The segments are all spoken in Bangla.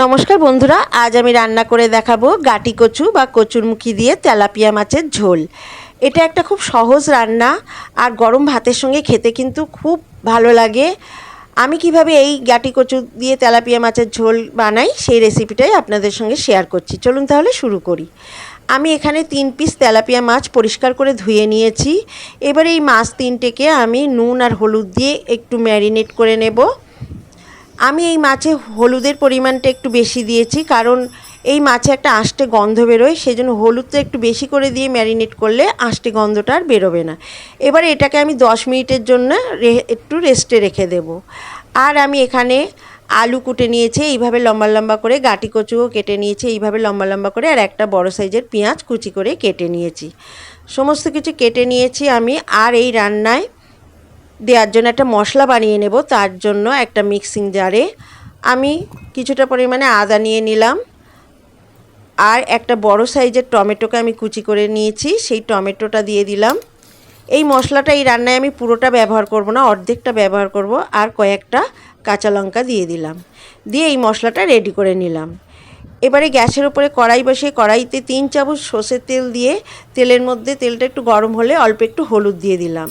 নমস্কার বন্ধুরা, আজ আমি রান্না করে দেখাবো গাটি কচু বা কচুরমুখী দিয়ে তেলাপিয়া মাছের ঝোল। এটা একটা খুব সহজ রান্না আর গরম ভাতের সঙ্গে খেতে কিন্তু খুব ভালো লাগে। আমি কীভাবে এই গাটি কচু দিয়ে তেলাপিয়া মাছের ঝোল বানাই সেই রেসিপিটাই আপনাদের সঙ্গে শেয়ার করছি। চলুন তাহলে শুরু করি। আমি এখানে তিন পিস তেলাপিয়া মাছ পরিষ্কার করে ধুয়ে নিয়েছি। এবার এই মাছ তিনটেকে আমি নুন আর হলুদ দিয়ে একটু ম্যারিনেট করে নেব। আমি এই মাছে হলুদের পরিমাণটা একটু বেশি দিয়েছি, কারণ এই মাছে একটা আষ্টে গন্ধ বেরোয় সেই জন্য হলুদটা একটু বেশি করে দিয়ে ম্যারিনেট করলে আষ্টে গন্ধটা আর বেরোবে না। এবার এটাকে আমি দশ মিনিটের জন্য একটু রেস্টে রেখে দেব। আর আমি এখানে আলু কুটে নিয়েছি, এইভাবে লম্বা লম্বা করে গাটি কচুও কেটে নিয়েছি, এইভাবে লম্বা লম্বা করে, আর একটা বড় সাইজের পেঁয়াজ কুচি করে কেটে নিয়েছি। সমস্ত কিছু কেটে নিয়েছি আমি, আর এই রান্নায় দেওয়ার জন্য একটা মশলা বানিয়ে নেব, তার জন্য একটা মিক্সিং জারে আমি কিছুটা পরিমাণে আদা নিয়ে নিলাম। আর একটা বড় সাইজের টমেটোকে আমি কুচি করে নিয়েছি, সেই টমেটোটা দিয়ে দিলাম। এই মশলাটা এই রান্নায় আমি পুরোটা ব্যবহার করব না, অর্ধেকটা ব্যবহার করব, আর কয়েকটা কাঁচা লঙ্কা দিয়ে দিলাম। দিয়ে এই মশলাটা রেডি করে নিলাম। এবারে গ্যাসের উপরে কড়াই বসিয়ে, কড়াইতে তিন চামচ সর্ষের তেল দিয়ে, তেলের মধ্যে তেলটা একটু গরম হলে অল্প একটু হলুদ দিয়ে দিলাম।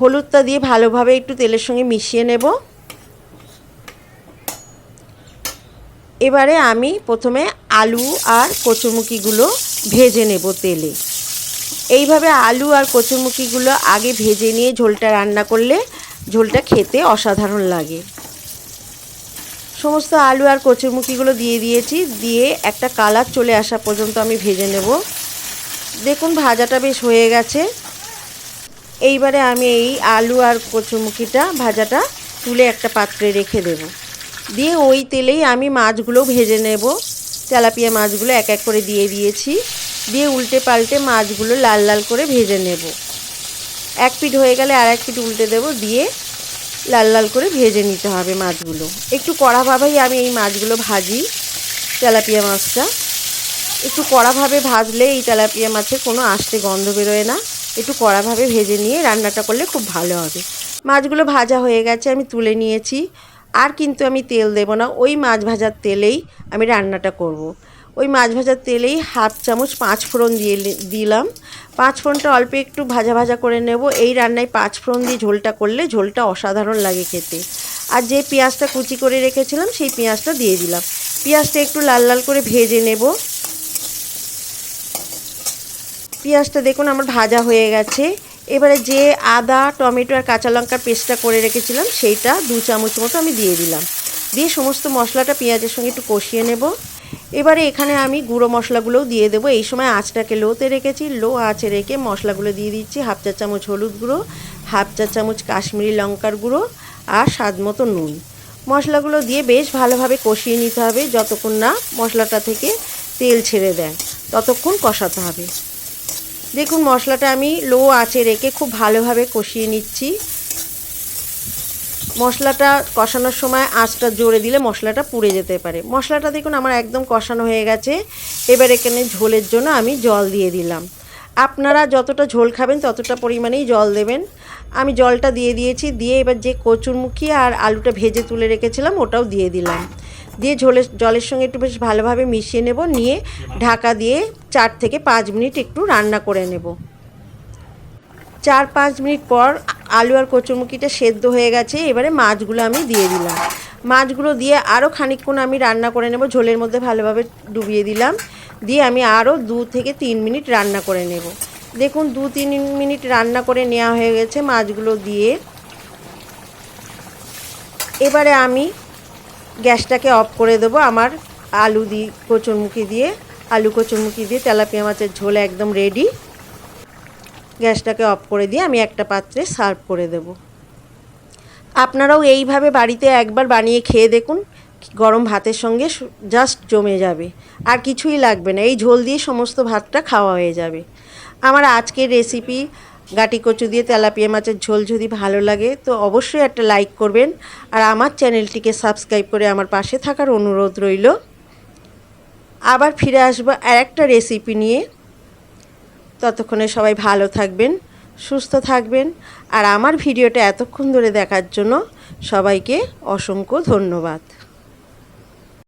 হলুদটা দিয়ে ভালোভাবে একটু তেলের সঙ্গে মিশিয়ে নেব। এবারে আমি প্রথমে আলু আর কচুরমুখিগুলো ভেজে নেব তেলে। এইভাবে আলু আর কচুরমুখিগুলো আগে ভেজে নিয়ে ঝোলটা রান্না করলে ঝোলটা খেতে অসাধারণ লাগে। সমস্ত আলু আর কচুরমুখিগুলো দিয়ে দিয়েছি, দিয়ে একটা কালার চলে আসা পর্যন্ত আমি ভেজে নেব। দেখুন, ভাজাটা বেশ হয়ে গেছে। এইবারে আমি এই আলু আর কচুমুখিটা ভাজাটা তুলে একটা পাত্রে রেখে দেব। দিয়ে ওই তেলেই আমি মাছগুলো ভেজে নেব। তেলাপিয়া মাছগুলো এক এক করে দিয়ে দিয়েছি। দিয়ে উল্টে পাল্টে মাছগুলো লাল লাল করে ভেজে নেব। এক পিঠ হয়ে গেলে আর এক পিঠ উল্টে দেব। দিয়ে লাল লাল করে ভেজে নিতে হবে মাছগুলো। একটু কড়াভাবেই আমি এই মাছগুলো ভাজি তেলাপিয়া মাছটা। একটু কড়াভাবে ভাজলে এই তেলাপিয়া মাছের কোনো আষ্টে গন্ধ বেরোয় না। একটু কড়াভাবে ভেজে নিয়ে রান্নাটা করলে খুব ভালো হবে। মাছগুলো ভাজা হয়ে গেছে, আমি তুলে নিয়েছি। আর কিন্তু আমি তেল দেব না, ওই মাছ ভাজার তেলেই আমি রান্নাটা করব। ওই মাছ ভাজার তেলেই হাফ চামচ পাঁচ ফোড়ন দিয়ে দিলাম। পাঁচ ফোড়নটা অল্প একটু ভাজা ভাজা করে নেব। এই রান্নায় পাঁচ ফোড়ন দিয়ে ঝোলটা করলে ঝোলটা অসাধারণ লাগে খেতে। আর যে পেঁয়াজটা কুচি করে রেখেছিলাম, সেই পেঁয়াজটা দিয়ে দিলাম। পেঁয়াজটা একটু লাল লাল করে ভেজে নেব। পেঁয়াজটা দেখুন, আমার ভাজা হয়ে গেছে। এবারে যে আদা, টমেটো আর কাঁচা লঙ্কার পেস্টটা করে রেখেছিলাম, সেইটা দু চামচ মতো আমি দিয়ে দিলাম। দিয়ে সমস্ত মশলাটা পেঁয়াজের সঙ্গে একটু কষিয়ে নেব। এবারে এখানে আমি গুঁড়ো মশলাগুলোও দিয়ে দেবো। এই সময় আঁচটাকে লোতে রেখেছি। লো আঁচে রেখে মশলাগুলো দিয়ে দিচ্ছি হাফ চা চামচ হলুদ গুঁড়ো, হাফ চা চামচ কাশ্মীরি লঙ্কার গুঁড়ো আর স্বাদ মতো নুন। মশলাগুলো দিয়ে বেশ ভালোভাবে কষিয়ে নিতে হবে, যতক্ষণ না মশলাটা থেকে তেল ছেড়ে দেয়, ততক্ষণ কষাতে হবে। দেখুন, মশলাটা আমি লো আঁচে রেখে খুব ভালোভাবে কষিয়ে নিচ্ছি। মশলাটা কষানোর সময় আঁচটা জোরে দিলে মশলাটা পুড়ে যেতে পারে। মশলাটা দেখুন, আমার একদম কষানো হয়ে গেছে। এবার এখানে ঝোলের জন্য আমি জল দিয়ে দিলাম। আপনারা যতটা ঝোল খাবেন, ততটা পরিমাণেই জল দেবেন। আমি জলটা দিয়ে দিয়েছি, দিয়ে এবার যে কচুরমুখী আর আলুটা ভেজে তুলে রেখেছিলাম, ওটাও দিয়ে দিলাম। দিয়ে ঝোলের, জলের সঙ্গে একটু বেশ ভালোভাবে মিশিয়ে নেব, নিয়ে ঢাকা দিয়ে চার থেকে পাঁচ মিনিট একটু রান্না করে নেব। চার পাঁচ মিনিট পর আলু আর কচুরমুখিটা সেদ্ধ হয়ে গেছে, এবারে মাছগুলো আমি দিয়ে দিলাম। মাছগুলো দিয়ে আরও খানিকক্ষণ আমি রান্না করে নেব, ঝোলের মধ্যে ভালোভাবে ডুবিয়ে দিলাম। দিয়ে আমি আরও দু থেকে তিন মিনিট রান্না করে নেব। দেখুন, দু তিন মিনিট রান্না করে নেওয়া হয়ে গেছে মাছগুলো দিয়ে। এবারে আমি গ্যাসটাকে অফ করে দেবো আমার আলু দিয়ে কচুরমুখি দিয়ে। আলু কচুরমুখি দিয়ে তেলাপিয়া মাছের ঝোল একদম রেডি গ্যাসটাকে অফ করে দিয়ে আমি একটা পাত্রে সার্ভ করে দেব। আপনারাও এইভাবে বাড়িতে একবার বানিয়ে খেয়ে দেখুন, গরম ভাতের সঙ্গে জাস্ট জমে যাবে। আর কিছুই লাগবে না, এই ঝোল দিয়ে সমস্ত ভাতটা খাওয়া হয়ে যাবে। আমার আজকের রেসিপি গাটি কচু দিয়ে তেলাপিয়া মাছের ঝোল যদি ভালো লাগে, তো অবশ্যই একটা লাইক করবেন। আর আমার চ্যানেলটিকে সাবস্ক্রাইব করে আমার পাশে থাকার অনুরোধ রইল। আবার ফিরে আসব আর একটা রেসিপি নিয়ে। ততক্ষণে সবাই ভালো থাকবেন, সুস্থ থাকবেন। আর আমার ভিডিওটা এতক্ষণ ধরে দেখার জন্য সবাইকে অসংখ্য ধন্যবাদ।